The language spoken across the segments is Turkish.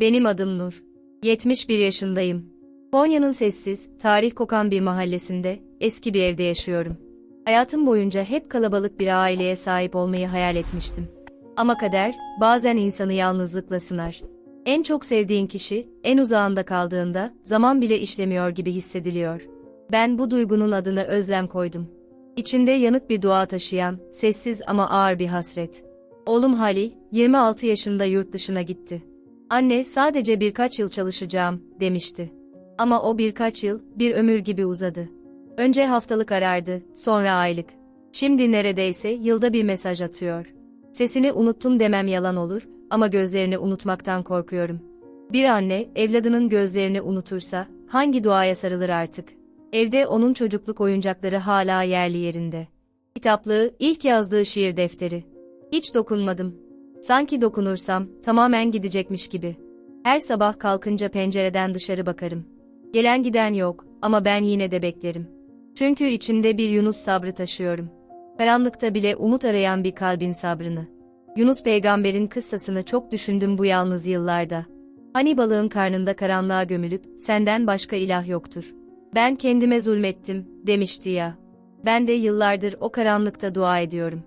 benim adım Nur. 71 yaşındayım. Konya'nın sessiz, tarih kokan bir mahallesinde, eski bir evde yaşıyorum. Hayatım boyunca hep kalabalık bir aileye sahip olmayı hayal etmiştim. Ama kader, bazen insanı yalnızlıkla sınar. En çok sevdiğin kişi, en uzağında kaldığında, zaman bile işlemiyor gibi hissediliyor. Ben bu duygunun adını özlem koydum. İçinde yanık bir dua taşıyan, sessiz ama ağır bir hasret. Oğlum Halil, 26 yaşında yurt dışına gitti. Anne sadece birkaç yıl çalışacağım, demişti. Ama o birkaç yıl, bir ömür gibi uzadı. Önce haftalık arardı, sonra aylık. Şimdi neredeyse yılda bir mesaj atıyor. Sesini unuttum demem yalan olur ama gözlerini unutmaktan korkuyorum. Bir anne, evladının gözlerini unutursa, hangi duaya sarılır artık? Evde onun çocukluk oyuncakları hala yerli yerinde. Kitaplığı, ilk yazdığı şiir defteri. Hiç dokunmadım. Sanki dokunursam, tamamen gidecekmiş gibi. Her sabah kalkınca pencereden dışarı bakarım. Gelen giden yok ama ben yine de beklerim. Çünkü içimde bir Yunus sabrı taşıyorum. Karanlıkta bile umut arayan bir kalbin sabrını. Yunus peygamberin kıssasını çok düşündüm bu yalnız yıllarda. Hani balığın karnında karanlığa gömülüp, senden başka ilah yoktur. Ben kendime zulmettim, demişti ya. Ben de yıllardır o karanlıkta dua ediyorum.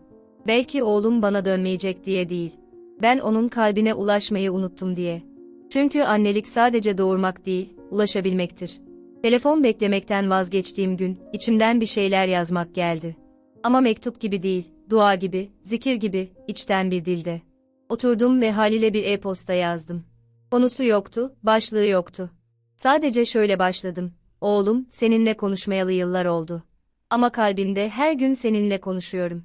Belki oğlum bana dönmeyecek diye değil. Ben onun kalbine ulaşmayı unuttum diye. Çünkü annelik sadece doğurmak değil, ulaşabilmektir. Telefon beklemekten vazgeçtiğim gün, içimden bir şeyler yazmak geldi. Ama mektup gibi değil, dua gibi, zikir gibi, içten bir dilde. Oturdum ve Halil'e bir e-posta yazdım. Konusu yoktu, başlığı yoktu. Sadece şöyle başladım. Oğlum, seninle konuşmayalı yıllar oldu. Ama kalbimde her gün seninle konuşuyorum.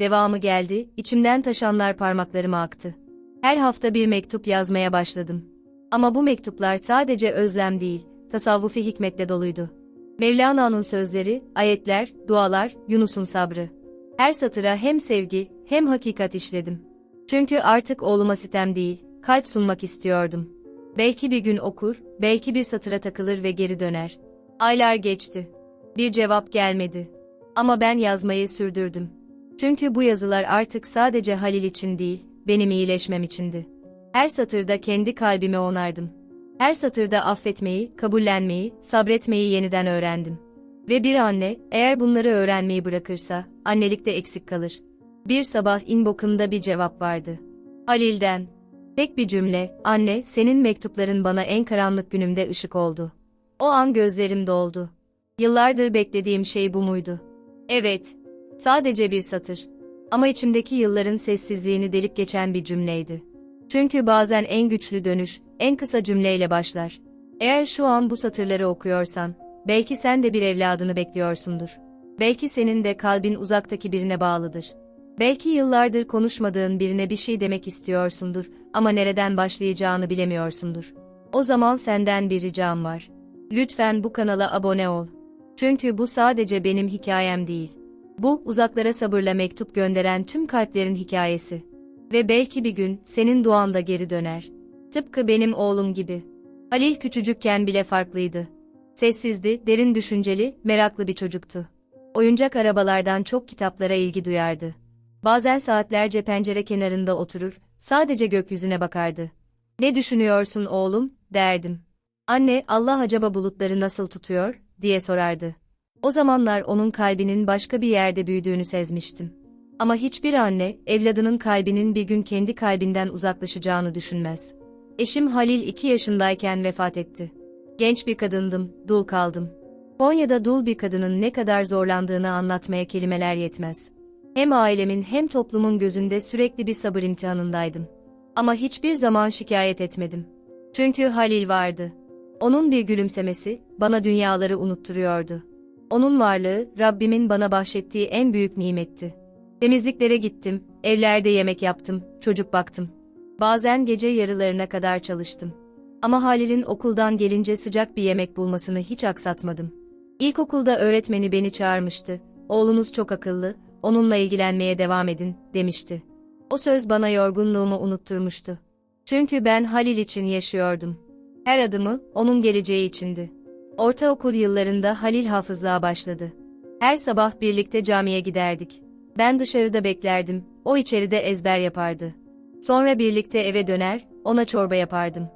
Devamı geldi, içimden taşanlar parmaklarıma aktı. Her hafta bir mektup yazmaya başladım. Ama bu mektuplar sadece özlem değil, tasavvufi hikmetle doluydu. Mevlana'nın sözleri, ayetler, dualar, Yunus'un sabrı. Her satıra hem sevgi, hem hakikat işledim. Çünkü artık oğluma sitem değil, kalp sunmak istiyordum. Belki bir gün okur, belki bir satıra takılır ve geri döner. Aylar geçti. Bir cevap gelmedi. Ama ben yazmayı sürdürdüm. Çünkü bu yazılar artık sadece Halil için değil, benim iyileşmem içindi. Her satırda kendi kalbime onardım. Her satırda affetmeyi, kabullenmeyi, sabretmeyi yeniden öğrendim. Ve bir anne, eğer bunları öğrenmeyi bırakırsa, annelik de eksik kalır. Bir sabah inbox'umda bir cevap vardı. Halil'den. Tek bir cümle, anne, senin mektupların bana en karanlık günümde ışık oldu. O an gözlerim doldu. Yıllardır beklediğim şey bu muydu? Evet. Sadece bir satır. Ama içimdeki yılların sessizliğini delip geçen bir cümleydi. Çünkü bazen en güçlü dönüş, en kısa cümleyle başlar. Eğer şu an bu satırları okuyorsan, belki sen de bir evladını bekliyorsundur. Belki senin de kalbin uzaktaki birine bağlıdır. Belki yıllardır konuşmadığın birine bir şey demek istiyorsundur ama nereden başlayacağını bilemiyorsundur. O zaman senden bir ricam var. Lütfen bu kanala abone ol. Çünkü bu sadece benim hikayem değil. Bu, uzaklara sabırla mektup gönderen tüm kalplerin hikayesi. Ve belki bir gün, senin duan da geri döner. Tıpkı benim oğlum gibi. Halil küçücükken bile farklıydı. Sessizdi, derin düşünceli, meraklı bir çocuktu. Oyuncak arabalardan çok kitaplara ilgi duyardı. Bazen saatlerce pencere kenarında oturur, sadece gökyüzüne bakardı. Ne düşünüyorsun oğlum, derdim. Anne, Allah acaba bulutları nasıl tutuyor, diye sorardı. O zamanlar onun kalbinin başka bir yerde büyüdüğünü sezmiştim. Ama hiçbir anne, evladının kalbinin bir gün kendi kalbinden uzaklaşacağını düşünmez. Eşim Halil 2 yaşındayken vefat etti. Genç bir kadındım, dul kaldım. Konya'da dul bir kadının ne kadar zorlandığını anlatmaya kelimeler yetmez. Hem ailemin hem toplumun gözünde sürekli bir sabır imtihanındaydım. Ama hiçbir zaman şikayet etmedim. Çünkü Halil vardı. Onun bir gülümsemesi, bana dünyaları unutturuyordu. Onun varlığı, Rabbimin bana bahşettiği en büyük nimetti. Temizliklere gittim, evlerde yemek yaptım, çocuk baktım. Bazen gece yarılarına kadar çalıştım. Ama Halil'in okuldan gelince sıcak bir yemek bulmasını hiç aksatmadım. İlkokulda öğretmeni beni çağırmıştı. Oğlunuz çok akıllı, onunla ilgilenmeye devam edin, demişti. O söz bana yorgunluğumu unutturmuştu. Çünkü ben Halil için yaşıyordum. Her adımı, onun geleceği içindi. Ortaokul yıllarında Halil hafızlığa başladı. Her sabah birlikte camiye giderdik. Ben dışarıda beklerdim, o içeride ezber yapardı. Sonra birlikte eve döner, ona çorba yapardım.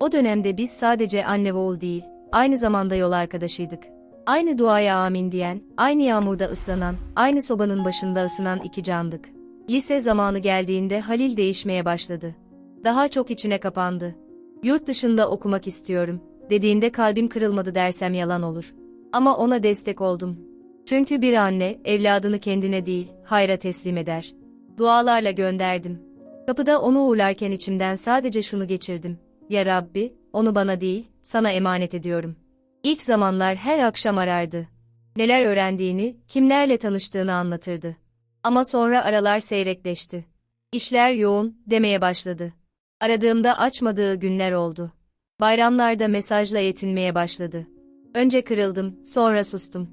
O dönemde biz sadece anne ve oğul değil, aynı zamanda yol arkadaşıydık. Aynı duaya amin diyen, aynı yağmurda ıslanan, aynı sobanın başında ısınan iki candık. Lise zamanı geldiğinde Halil değişmeye başladı. Daha çok içine kapandı. Yurt dışında okumak istiyorum, dediğinde kalbim kırılmadı dersem yalan olur. Ama ona destek oldum. Çünkü bir anne, evladını kendine değil, hayra teslim eder. Dualarla gönderdim. Kapıda onu uğurlarken içimden sadece şunu geçirdim. Ya Rabbi, onu bana değil, sana emanet ediyorum. İlk zamanlar her akşam arardı. Neler öğrendiğini, kimlerle tanıştığını anlatırdı. Ama sonra aralar seyrekleşti. İşler yoğun, demeye başladı. Aradığımda açmadığı günler oldu. Bayramlarda mesajla yetinmeye başladı. Önce kırıldım, sonra sustum.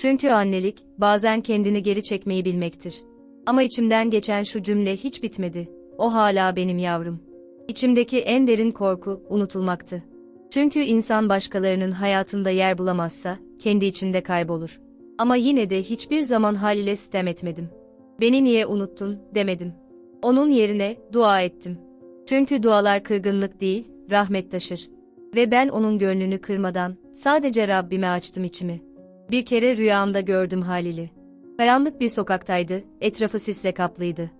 Çünkü annelik, bazen kendini geri çekmeyi bilmektir. Ama içimden geçen şu cümle hiç bitmedi. O hala benim yavrum. İçimdeki en derin korku, unutulmaktı. Çünkü insan başkalarının hayatında yer bulamazsa, kendi içinde kaybolur. Ama yine de hiçbir zaman haliyle sitem etmedim. Beni niye unuttun, demedim. Onun yerine, dua ettim. Çünkü dualar kırgınlık değil, rahmet taşır. Ve ben onun gönlünü kırmadan, sadece Rabbime açtım içimi. Bir kere rüyamda gördüm Halil'i. Karanlık bir sokaktaydı, etrafı sisle kaplıydı.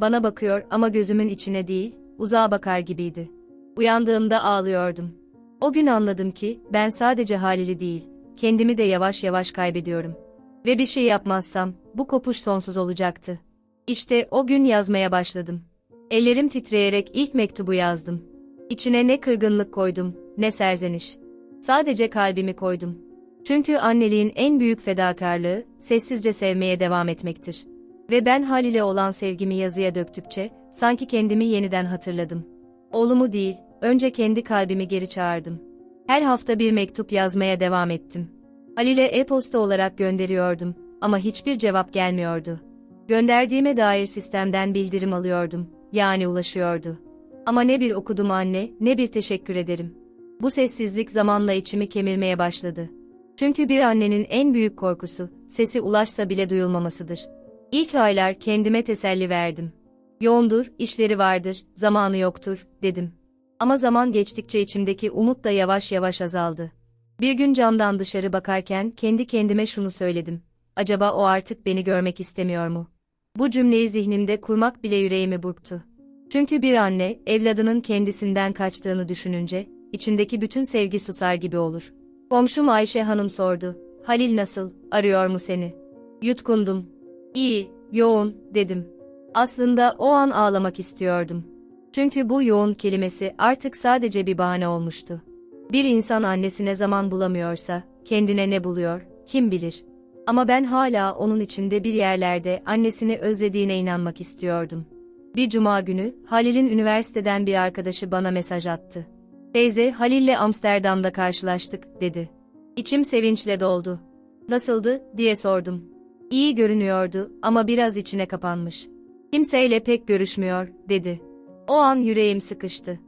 Bana bakıyor ama gözümün içine değil, uzağa bakar gibiydi. Uyandığımda ağlıyordum. O gün anladım ki, ben sadece Halil'i değil, kendimi de yavaş yavaş kaybediyorum. Ve bir şey yapmazsam, bu kopuş sonsuz olacaktı. İşte o gün yazmaya başladım. Ellerim titreyerek ilk mektubu yazdım. İçine ne kırgınlık koydum, ne serzeniş. Sadece kalbimi koydum. Çünkü anneliğin en büyük fedakarlığı, sessizce sevmeye devam etmektir. Ve ben Halil'e olan sevgimi yazıya döktükçe, sanki kendimi yeniden hatırladım. Oğlumu değil, önce kendi kalbimi geri çağırdım. Her hafta bir mektup yazmaya devam ettim. Halil'e e-posta olarak gönderiyordum ama hiçbir cevap gelmiyordu. Gönderdiğime dair sistemden bildirim alıyordum, yani ulaşıyordu. Ama ne bir okudum anne, ne bir teşekkür ederim. Bu sessizlik zamanla içimi kemirmeye başladı. Çünkü bir annenin en büyük korkusu, sesi ulaşsa bile duyulmamasıdır. İlk aylar kendime teselli verdim. Yoğundur, işleri vardır, zamanı yoktur, dedim. Ama zaman geçtikçe içimdeki umut da yavaş yavaş azaldı. Bir gün camdan dışarı bakarken kendi kendime şunu söyledim. Acaba o artık beni görmek istemiyor mu? Bu cümleyi zihnimde kurmak bile yüreğimi burktu. Çünkü bir anne, evladının kendisinden kaçtığını düşününce, içindeki bütün sevgi susar gibi olur. Komşum Ayşe Hanım sordu. Halil nasıl, arıyor mu seni? Yutkundum. İyi, yoğun, dedim. Aslında o an ağlamak istiyordum. Çünkü bu yoğun kelimesi artık sadece bir bahane olmuştu. Bir insan annesine zaman bulamıyorsa, kendine ne buluyor, kim bilir. Ama ben hala onun içinde bir yerlerde annesini özlediğine inanmak istiyordum. Bir cuma günü, Halil'in üniversiteden bir arkadaşı bana mesaj attı. Teyze, Halil'le Amsterdam'da karşılaştık, dedi. İçim sevinçle doldu. Nasıldı, diye sordum. İyi görünüyordu ama biraz içine kapanmış. Kimseyle pek görüşmüyor, dedi. O an yüreğim sıkıştı.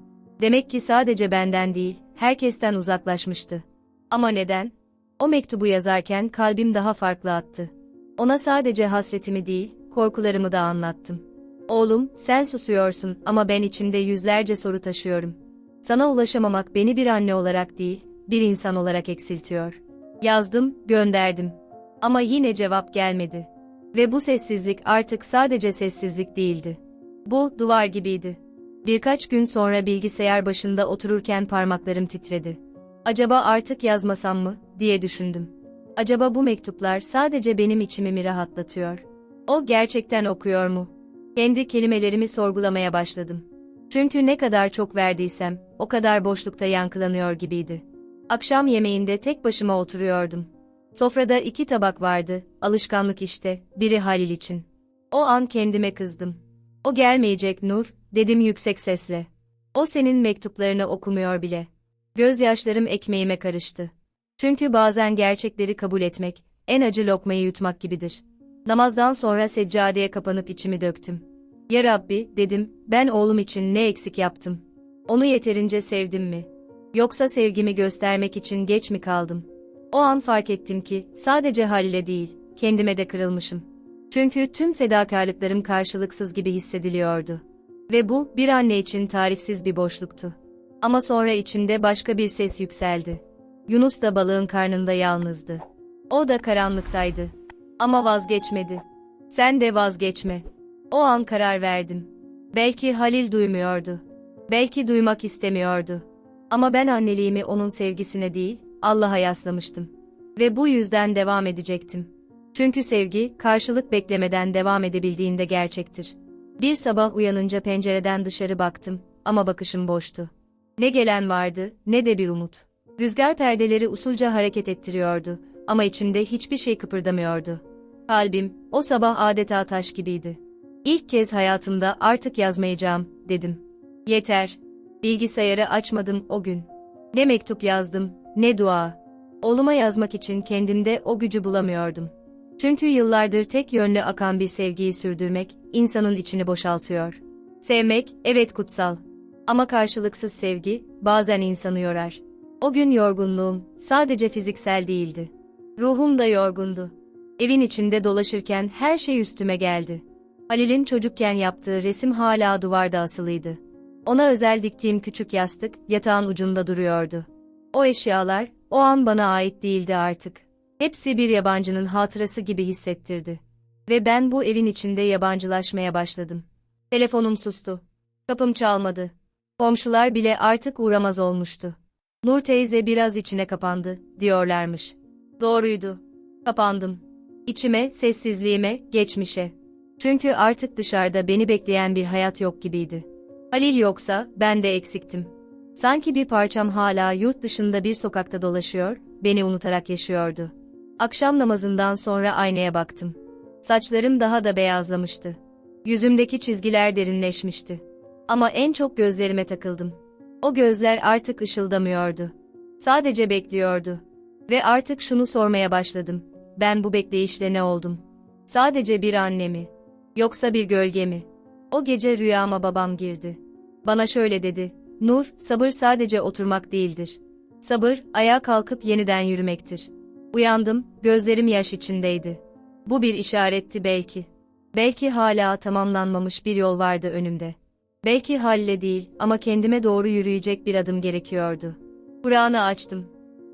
Demek ki sadece benden değil, herkesten uzaklaşmıştı. Ama neden? O mektubu yazarken kalbim daha farklı attı. Ona sadece hasretimi değil, korkularımı da anlattım. Oğlum, sen susuyorsun ama ben içimde yüzlerce soru taşıyorum. Sana ulaşamamak beni bir anne olarak değil, bir insan olarak eksiltiyor. Yazdım, gönderdim. Ama yine cevap gelmedi. Ve bu sessizlik artık sadece sessizlik değildi. Bu, duvar gibiydi. Birkaç gün sonra bilgisayar başında otururken parmaklarım titredi. Acaba artık yazmasam mı, diye düşündüm. Acaba bu mektuplar sadece benim içimi mi rahatlatıyor? O gerçekten okuyor mu? Kendi kelimelerimi sorgulamaya başladım. Çünkü ne kadar çok verdiysem, o kadar boşlukta yankılanıyor gibiydi. Akşam yemeğinde tek başıma oturuyordum. Sofrada iki tabak vardı, alışkanlık işte, biri Halil için. O an kendime kızdım. O gelmeyecek Nur, dedim yüksek sesle. O senin mektuplarını okumuyor bile. Gözyaşlarım ekmeğime karıştı. Çünkü bazen gerçekleri kabul etmek, en acı lokmayı yutmak gibidir. Namazdan sonra seccadeye kapanıp içimi döktüm. Ya Rabbi, dedim, ben oğlum için ne eksik yaptım? Onu yeterince sevdim mi? Yoksa sevgimi göstermek için geç mi kaldım? O an fark ettim ki, sadece Halil'e değil, kendime de kırılmışım. Çünkü tüm fedakarlıklarım karşılıksız gibi hissediliyordu. Ve bu, bir anne için tarifsiz bir boşluktu. Ama sonra içimde başka bir ses yükseldi. Yunus da balığın karnında yalnızdı. O da karanlıktaydı. Ama vazgeçmedi. Sen de vazgeçme. O an karar verdim. Belki Halil duymuyordu. Belki duymak istemiyordu. Ama ben anneliğimi onun sevgisine değil, Allah'a yaslamıştım. Ve bu yüzden devam edecektim. Çünkü sevgi, karşılık beklemeden devam edebildiğinde gerçektir. Bir sabah uyanınca pencereden dışarı baktım ama bakışım boştu. Ne gelen vardı, ne de bir umut. Rüzgar perdeleri usulca hareket ettiriyordu ama içimde hiçbir şey kıpırdamıyordu. Kalbim, o sabah adeta taş gibiydi. İlk kez hayatımda artık yazmayacağım, dedim. Yeter. Bilgisayarı açmadım o gün. Ne mektup yazdım, ne dua. Oğluma yazmak için kendimde o gücü bulamıyordum. Çünkü yıllardır tek yönlü akan bir sevgiyi sürdürmek, insanın içini boşaltıyor. Sevmek, evet kutsal. Ama karşılıksız sevgi, bazen insanı yorar. O gün yorgunluğum, sadece fiziksel değildi. Ruhum da yorgundu. Evin içinde dolaşırken her şey üstüme geldi. Halil'in çocukken yaptığı resim hala duvarda asılıydı. Ona özel diktiğim küçük yastık, yatağın ucunda duruyordu. O eşyalar, o an bana ait değildi artık. Hepsi bir yabancının hatırası gibi hissettirdi. Ve ben bu evin içinde yabancılaşmaya başladım. Telefonum sustu. Kapım çalmadı. Komşular bile artık uğramaz olmuştu. Nur teyze biraz içine kapandı, diyorlarmış. Doğruydu. Kapandım. İçime, sessizliğime, geçmişe. Çünkü artık dışarıda beni bekleyen bir hayat yok gibiydi. Halil yoksa, ben de eksiktim. Sanki bir parçam hala yurt dışında bir sokakta dolaşıyor, beni unutarak yaşıyordu. Akşam namazından sonra aynaya baktım. Saçlarım daha da beyazlamıştı. Yüzümdeki çizgiler derinleşmişti. Ama en çok gözlerime takıldım. O gözler artık ışıldamıyordu. Sadece bekliyordu. Ve artık şunu sormaya başladım. Ben bu bekleyişle ne oldum? Sadece bir anne mi? Yoksa bir gölge mi? O gece rüyama babam girdi. Bana şöyle dedi. Nur, sabır sadece oturmak değildir. Sabır, ayağa kalkıp yeniden yürümektir. Uyandım, gözlerim yaş içindeydi. Bu bir işaretti belki. Belki hala tamamlanmamış bir yol vardı önümde. Belki halle değil ama kendime doğru yürüyecek bir adım gerekiyordu. Kur'an'ı açtım.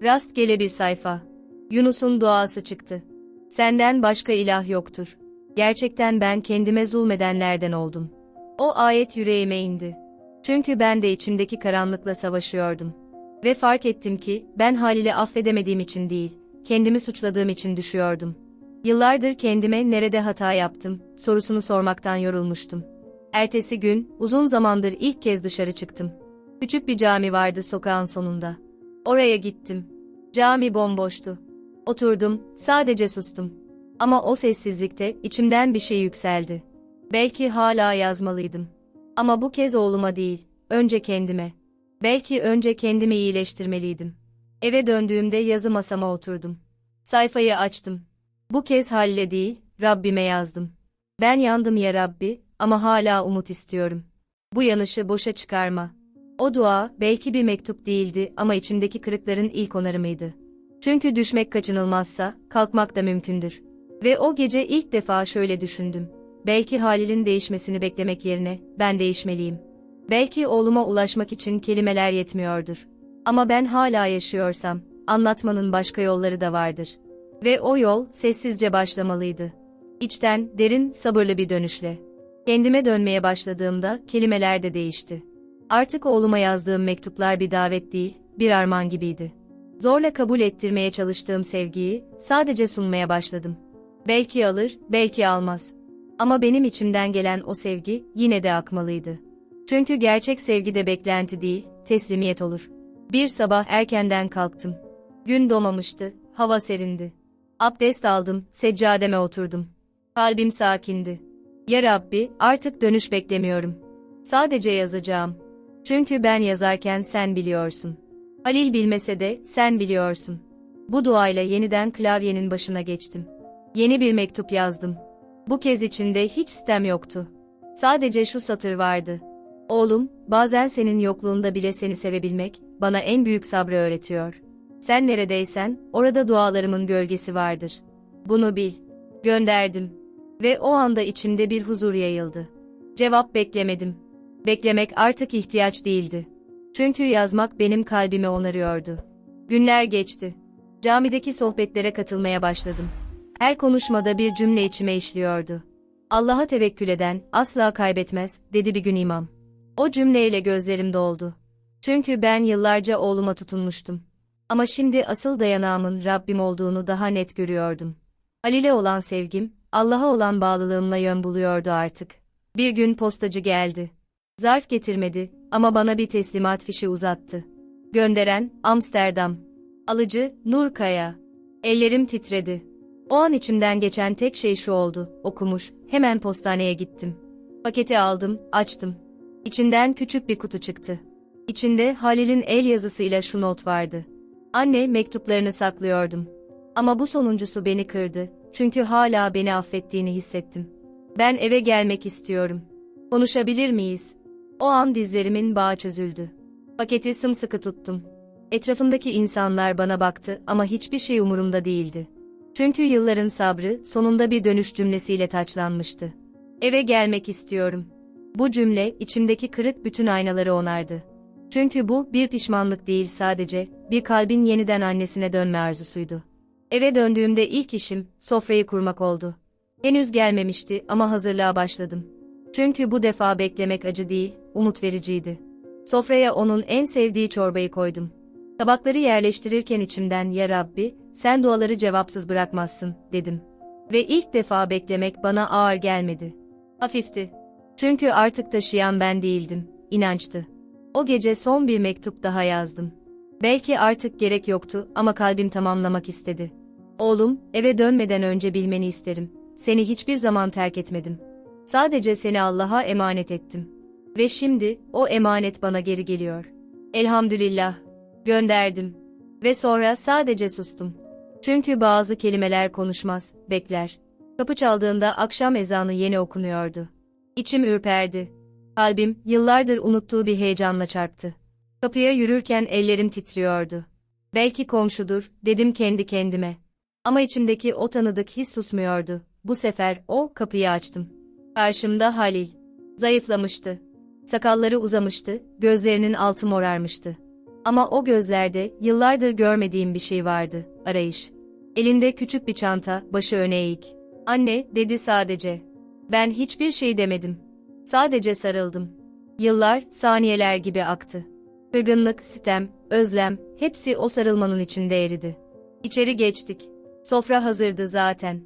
Rastgele bir sayfa. Yunus'un duası çıktı. Senden başka ilah yoktur. Gerçekten ben kendime zulmedenlerden oldum. O ayet yüreğime indi. Çünkü ben de içimdeki karanlıkla savaşıyordum. Ve fark ettim ki, ben Halil'i affedemediğim için değil, kendimi suçladığım için düşüyordum. Yıllardır kendime nerede hata yaptım, sorusunu sormaktan yorulmuştum. Ertesi gün, uzun zamandır ilk kez dışarı çıktım. Küçük bir cami vardı sokağın sonunda. Oraya gittim. Cami bomboştu. Oturdum, sadece sustum. Ama o sessizlikte içimden bir şey yükseldi. Belki hala yazmalıydım. Ama bu kez oğluma değil, önce kendime. Belki önce kendimi iyileştirmeliydim. Eve döndüğümde yazı masama oturdum. Sayfayı açtım. Bu kez Halil'e değil, Rabbime yazdım. Ben yandım ya Rabbi, ama hala umut istiyorum. Bu yanışı boşa çıkarma. O dua, belki bir mektup değildi ama içimdeki kırıkların ilk onarımıydı. Çünkü düşmek kaçınılmazsa, kalkmak da mümkündür. Ve o gece ilk defa şöyle düşündüm. Belki Halil'in değişmesini beklemek yerine, ben değişmeliyim. Belki oğluma ulaşmak için kelimeler yetmiyordur. Ama ben hala yaşıyorsam, anlatmanın başka yolları da vardır. Ve o yol, sessizce başlamalıydı. İçten, derin, sabırlı bir dönüşle. Kendime dönmeye başladığımda, kelimeler de değişti. Artık oğluma yazdığım mektuplar bir davet değil, bir armağan gibiydi. Zorla kabul ettirmeye çalıştığım sevgiyi, sadece sunmaya başladım. Belki alır, belki almaz. Ama benim içimden gelen o sevgi, yine de akmalıydı. Çünkü gerçek sevgi de beklenti değil, teslimiyet olur. Bir sabah erkenden kalktım. Gün doğmamıştı, hava serindi. Abdest aldım, seccademe oturdum. Kalbim sakindi. Ya Rabbi, artık dönüş beklemiyorum. Sadece yazacağım. Çünkü ben yazarken sen biliyorsun. Halil bilmese de sen biliyorsun. Bu duayla yeniden klavyenin başına geçtim. Yeni bir mektup yazdım. Bu kez içinde hiç sistem yoktu. Sadece şu satır vardı. Oğlum, bazen senin yokluğunda bile seni sevebilmek, bana en büyük sabrı öğretiyor. Sen neredeysen, orada dualarımın gölgesi vardır. Bunu bil. Gönderdim. Ve o anda içimde bir huzur yayıldı. Cevap beklemedim. Beklemek artık ihtiyaç değildi. Çünkü yazmak benim kalbimi onarıyordu. Günler geçti. Camideki sohbetlere katılmaya başladım. Her konuşmada bir cümle içime işliyordu. Allah'a tevekkül eden asla kaybetmez, dedi bir gün imam. O cümleyle gözlerim doldu. Çünkü ben yıllarca oğluma tutunmuştum. Ama şimdi asıl dayanağımın Rabbim olduğunu daha net görüyordum. Halil'e olan sevgim, Allah'a olan bağlılığımla yön buluyordu artık. Bir gün postacı geldi. Zarf getirmedi ama bana bir teslimat fişi uzattı. Gönderen, Amsterdam. Alıcı, Nur Kaya. Ellerim titredi. O an içimden geçen tek şey şu oldu, okumuş, hemen postaneye gittim. Paketi aldım, açtım. İçinden küçük bir kutu çıktı. İçinde Halil'in el yazısıyla şu not vardı. Anne mektuplarını saklıyordum. Ama bu sonuncusu beni kırdı, çünkü hala beni affettiğini hissettim. Ben eve gelmek istiyorum. Konuşabilir miyiz? O an dizlerimin bağı çözüldü. Paketi sımsıkı tuttum. Etrafımdaki insanlar bana baktı ama hiçbir şey umurumda değildi. Çünkü yılların sabrı sonunda bir dönüş cümlesiyle taçlanmıştı. Eve gelmek istiyorum. Bu cümle içimdeki kırık bütün aynaları onardı. Çünkü bu bir pişmanlık değil sadece, bir kalbin yeniden annesine dönme arzusuydu. Eve döndüğümde ilk işim sofrayı kurmak oldu. Henüz gelmemişti ama hazırlığa başladım. Çünkü bu defa beklemek acı değil, umut vericiydi. Sofraya onun en sevdiği çorbayı koydum. Tabakları yerleştirirken içimden ya Rabbi, sen duaları cevapsız bırakmazsın, dedim. Ve ilk defa beklemek bana ağır gelmedi. Hafifti. Çünkü artık taşıyan ben değildim, inançtı. O gece son bir mektup daha yazdım. Belki artık gerek yoktu ama kalbim tamamlamak istedi. Oğlum, eve dönmeden önce bilmeni isterim. Seni hiçbir zaman terk etmedim. Sadece seni Allah'a emanet ettim. Ve şimdi, o emanet bana geri geliyor. Elhamdülillah. Gönderdim. Ve sonra sadece sustum. Çünkü bazı kelimeler konuşmaz, bekler. Kapı çaldığında akşam ezanı yeni okunuyordu. İçim ürperdi. Kalbim, yıllardır unuttuğu bir heyecanla çarptı. Kapıya yürürken ellerim titriyordu. Belki komşudur, dedim kendi kendime. Ama içimdeki o tanıdık his susmuyordu. Bu sefer o kapıyı açtım. Karşımda Halil. Zayıflamıştı. Sakalları uzamıştı, gözlerinin altı morarmıştı. Ama o gözlerde yıllardır görmediğim bir şey vardı, arayış. Elinde küçük bir çanta, başı öne eğik. Anne, dedi sadece. Ben hiçbir şey demedim. Sadece sarıldım. Yıllar, saniyeler gibi aktı. Kırgınlık, sitem, özlem, hepsi o sarılmanın içinde eridi. İçeri geçtik. Sofra hazırdı zaten.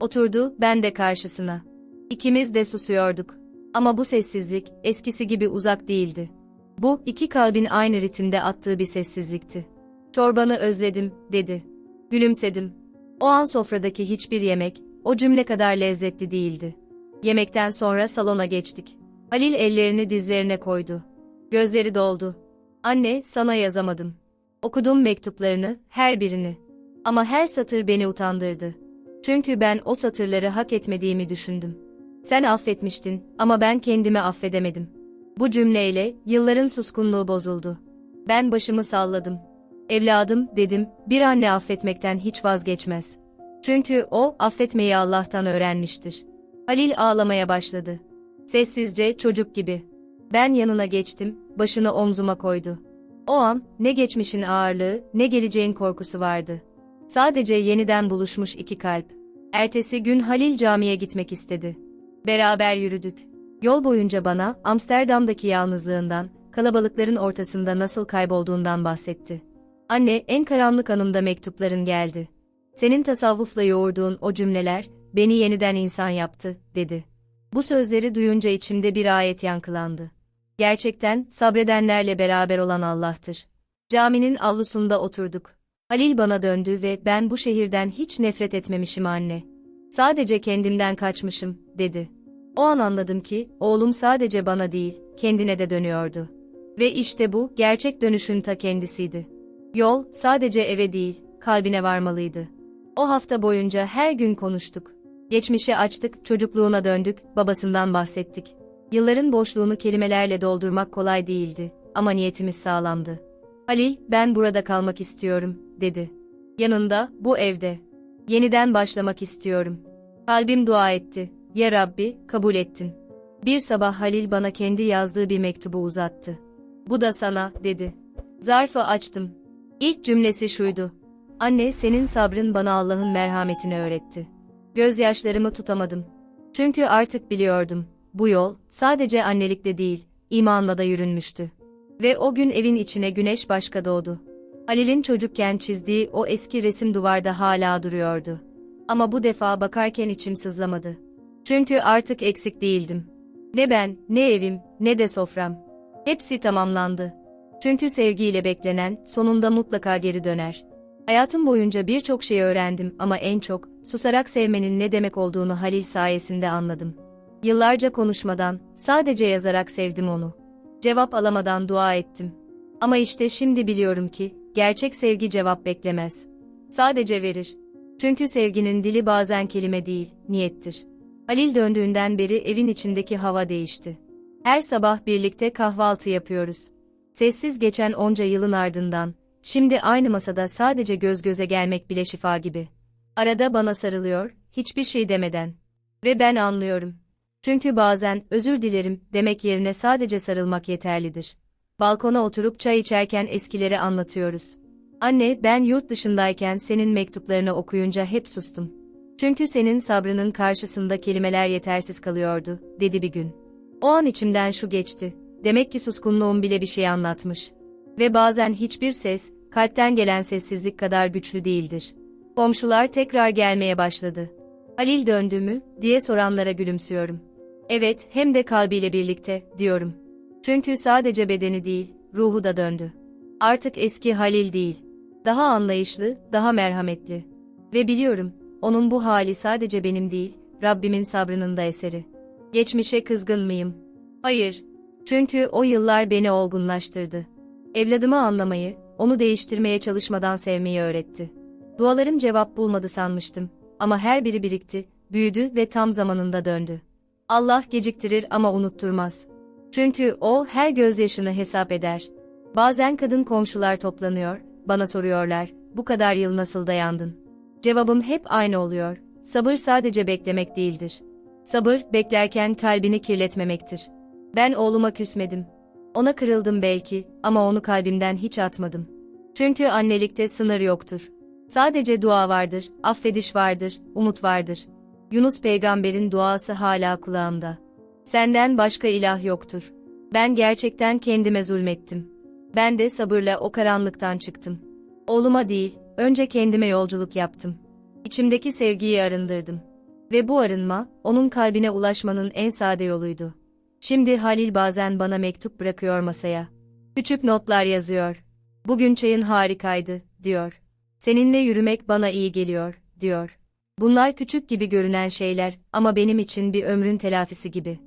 Oturdu, ben de karşısına. İkimiz de susuyorduk. Ama bu sessizlik, eskisi gibi uzak değildi. Bu, iki kalbin aynı ritimde attığı bir sessizlikti. Çorbanı özledim, dedi. Gülümsedim. O an sofradaki hiçbir yemek, o cümle kadar lezzetli değildi. Yemekten sonra salona geçtik. Halil ellerini dizlerine koydu. Gözleri doldu. Anne, sana yazamadım. Okudum mektuplarını, her birini. Ama her satır beni utandırdı. Çünkü ben o satırları hak etmediğimi düşündüm. Sen affetmiştin ama ben kendimi affedemedim. Bu cümleyle yılların suskunluğu bozuldu. Ben başımı salladım. Evladım, dedim, bir anne affetmekten hiç vazgeçmez. Çünkü o, affetmeyi Allah'tan öğrenmiştir. Halil ağlamaya başladı. Sessizce, çocuk gibi. Ben yanına geçtim, başını omzuma koydu. O an, ne geçmişin ağırlığı, ne geleceğin korkusu vardı. Sadece yeniden buluşmuş iki kalp. Ertesi gün Halil camiye gitmek istedi. Beraber yürüdük. Yol boyunca bana Amsterdam'daki yalnızlığından, kalabalıkların ortasında nasıl kaybolduğundan bahsetti. Anne, en karanlık anımda mektupların geldi. Senin tasavvufla yoğurduğun o cümleler, beni yeniden insan yaptı, dedi. Bu sözleri duyunca içimde bir ayet yankılandı. Gerçekten, sabredenlerle beraber olan Allah'tır. Caminin avlusunda oturduk. Halil bana döndü ve ben bu şehirden hiç nefret etmemişim anne. Sadece kendimden kaçmışım, dedi. O an anladım ki, oğlum sadece bana değil, kendine de dönüyordu. Ve işte bu, gerçek dönüşün ta kendisiydi. Yol, sadece eve değil, kalbine varmalıydı. O hafta boyunca her gün konuştuk. Geçmişi açtık, çocukluğuna döndük, babasından bahsettik. Yılların boşluğunu kelimelerle doldurmak kolay değildi, ama niyetimiz sağlamdı. Halil, ben burada kalmak istiyorum, dedi. Yanında, bu evde. Yeniden başlamak istiyorum. Kalbim dua etti. Ya Rabbi, kabul ettin. Bir sabah Halil bana kendi yazdığı bir mektubu uzattı. Bu da sana, dedi. Zarfı açtım. İlk cümlesi şuydu. Anne senin sabrın bana Allah'ın merhametini öğretti. Gözyaşlarımı tutamadım. Çünkü artık biliyordum. Bu yol, sadece annelikle değil, imanla da yürünmüştü. Ve o gün evin içine güneş başka doğdu. Halil'in çocukken çizdiği o eski resim duvarda hala duruyordu. Ama bu defa bakarken içim sızlamadı. Çünkü artık eksik değildim. Ne ben, ne evim, ne de sofram. Hepsi tamamlandı. Çünkü sevgiyle beklenen, sonunda mutlaka geri döner. Hayatım boyunca birçok şey öğrendim ama en çok, susarak sevmenin ne demek olduğunu Halil sayesinde anladım. Yıllarca konuşmadan, sadece yazarak sevdim onu. Cevap alamadan dua ettim. Ama işte şimdi biliyorum ki, gerçek sevgi cevap beklemez. Sadece verir. Çünkü sevginin dili bazen kelime değil, niyettir. Halil döndüğünden beri evin içindeki hava değişti. Her sabah birlikte kahvaltı yapıyoruz. Sessiz geçen onca yılın ardından, şimdi aynı masada sadece göz göze gelmek bile şifa gibi. Arada bana sarılıyor, hiçbir şey demeden. Ve ben anlıyorum. Çünkü bazen özür dilerim demek yerine sadece sarılmak yeterlidir. Balkona oturup çay içerken eskileri anlatıyoruz. Anne, ben yurt dışındayken senin mektuplarını okuyunca hep sustum. Çünkü senin sabrının karşısında kelimeler yetersiz kalıyordu, dedi bir gün. O an içimden şu geçti. Demek ki suskunluğum bile bir şey anlatmış. Ve bazen hiçbir ses, kalpten gelen sessizlik kadar güçlü değildir. Komşular tekrar gelmeye başladı. Halil döndü mü, diye soranlara gülümsüyorum. Evet, hem de kalbiyle birlikte, diyorum. Çünkü sadece bedeni değil, ruhu da döndü. Artık eski Halil değil. Daha anlayışlı, daha merhametli. Ve biliyorum, onun bu hali sadece benim değil, Rabbimin sabrının da eseri. Geçmişe kızgın mıyım? Hayır. Çünkü o yıllar beni olgunlaştırdı. Evladımı anlamayı, onu değiştirmeye çalışmadan sevmeyi öğretti. Dualarım cevap bulmadı sanmıştım. Ama her biri birikti, büyüdü ve tam zamanında döndü. Allah geciktirir ama unutturmaz. Çünkü o her gözyaşını hesap eder. Bazen kadın komşular toplanıyor, bana soruyorlar, bu kadar yıl nasıl dayandın? Cevabım hep aynı oluyor. Sabır sadece beklemek değildir. Sabır, beklerken kalbini kirletmemektir. Ben oğluma küsmedim. Ona kırıldım belki ama onu kalbimden hiç atmadım. Çünkü annelikte sınır yoktur. Sadece dua vardır, affediş vardır, umut vardır. Yunus peygamberin duası hala kulağımda. Senden başka ilah yoktur. Ben gerçekten kendime zulmettim. Ben de sabırla o karanlıktan çıktım. Oğluma değil, önce kendime yolculuk yaptım. İçimdeki sevgiyi arındırdım. Ve bu arınma, onun kalbine ulaşmanın en sade yoluydu. Şimdi Halil bazen bana mektup bırakıyor masaya. Küçük notlar yazıyor. Bugün çayın harikaydı, diyor. Seninle yürümek bana iyi geliyor, diyor. Bunlar küçük gibi görünen şeyler ama benim için bir ömrün telafisi gibi.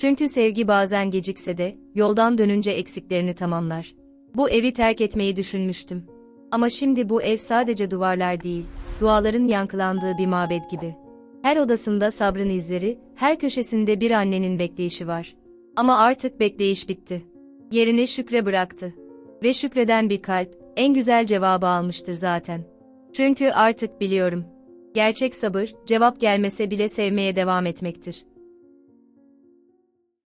Çünkü sevgi bazen gecikse de, yoldan dönünce eksiklerini tamamlar. Bu evi terk etmeyi düşünmüştüm. Ama şimdi bu ev sadece duvarlar değil, duaların yankılandığı bir mabet gibi. Her odasında sabrın izleri, her köşesinde bir annenin bekleyişi var. Ama artık bekleyiş bitti. Yerini şükre bıraktı. Ve şükreden bir kalp, en güzel cevabı almıştır zaten. Çünkü artık biliyorum. Gerçek sabır, cevap gelmese bile sevmeye devam etmektir.